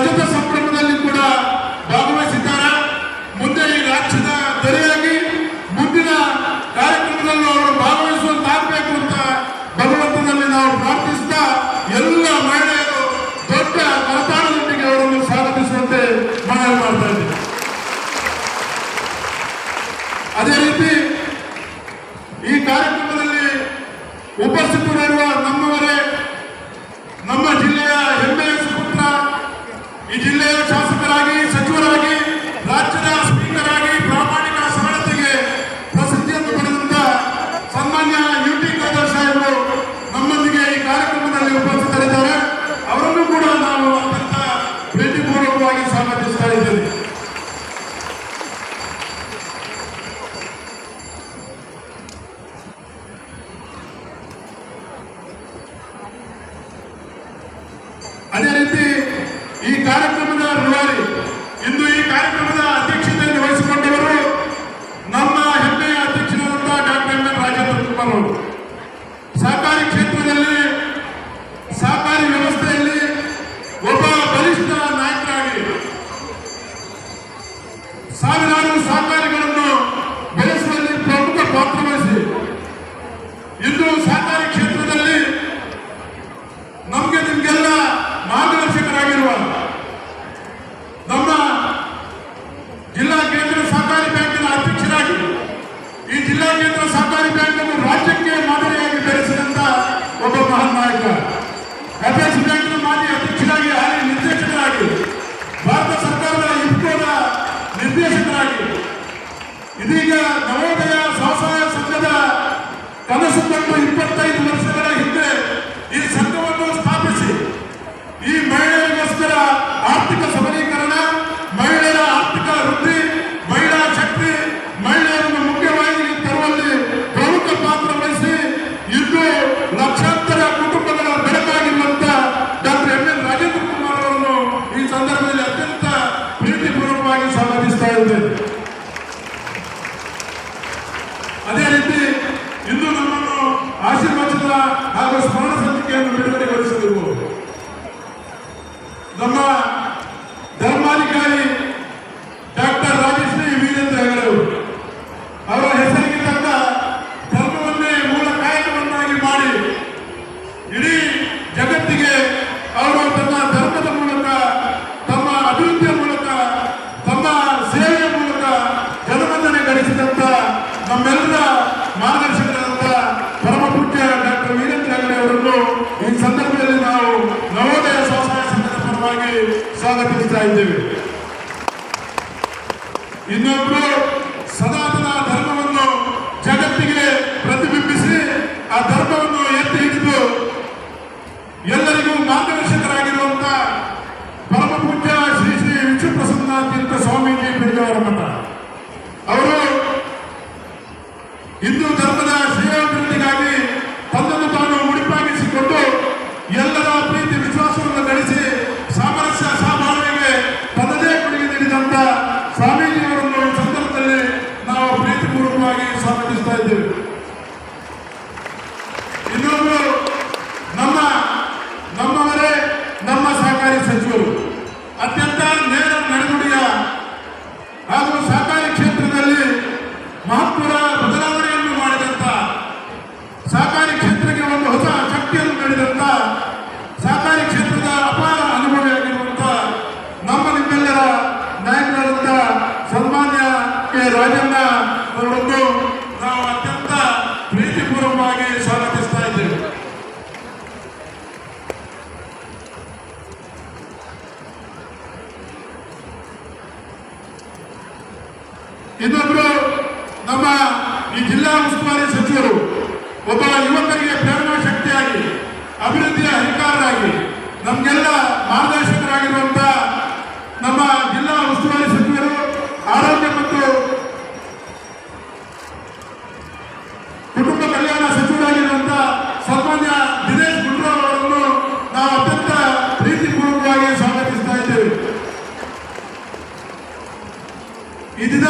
verdade, o pessoal ಕಾರ್ಯಕ್ರಮ ಇದೀಗ ನವೋದಯ ಸ್ವಸಹಾಯ ಸಂಘದ ಕನಸು ಕಂಡು ಇಪ್ಪತ್ತೈದು ವರ್ಷ ಅವರ ಸ್ಮಾರಕ ಸಂಚಿಕೆಯನ್ನು ಬಿಡುಗಡೆ ಸ್ವಾಗತ ತಿಳಿಸ್ತಾ ಇದ್ದೇವೆ ಇನ್ನೊಬ್ಬರು ಸನಾತನ ಧರ್ಮವನ್ನು ಜಗತ್ತಿಗೆ ಪ್ರತಿಬಿಂಬಿಸಿ ಆ ಧರ್ಮವನ್ನು ಎತ್ತಿ ಹಿಡಿದು ಎಲ್ಲರಿಗೂ ಮಾರ್ಗದರ್ಶಕರಾಗಿರುವಂತಹ ಪರಮ ಪೂಜ್ಯ ಶ್ರೀ ಶ್ರೀ ವಿಷ್ಣುಪ್ರಸನ್ನ ತೀರ್ಥ ಸ್ವಾಮೀಜಿ ಬಿಡುಗಡೆ ಮಠ ಇನ್ನೊಬ್ರು ನಮ್ಮ ಈ ಜಿಲ್ಲಾ ಉಸ್ತುವಾರಿ ಸಚಿವರು, ಒಬ್ಬ ಯುವಕರಿಗೆ ಪ್ರೇರಣಾ ಶಕ್ತಿಯಾಗಿ, ಅಭಿವೃದ್ಧಿಯ ಅಧಿಕಾರರಾಗಿ, ನಮಗೆಲ್ಲ ಮಾರ್ಗದರ್ಶಕರಾಗಿರುವಂತ ನಮ್ಮ ಜಿಲ್ಲಾ ಉಸ್ತುವಾರಿ ಸಚಿವರು, ಆರೋಗ್ಯ ಮತ್ತು ಕುಟುಂಬ ಕಲ್ಯಾಣ ಸಚಿವರಾಗಿರುವಂತಹ ಸನ್ಮಾನ್ಯ ದಿನೇಶ್ ಗುಂಡೂರಾವ್ ಅವರನ್ನು ನಾವು ಅತ್ಯಂತ ಪ್ರೀತಿಪೂರ್ವಕವಾಗಿ ಸ್ವಾಗತಿಸ್ತಾ ಇದ್ದೇವೆ. ಇದನ್ನ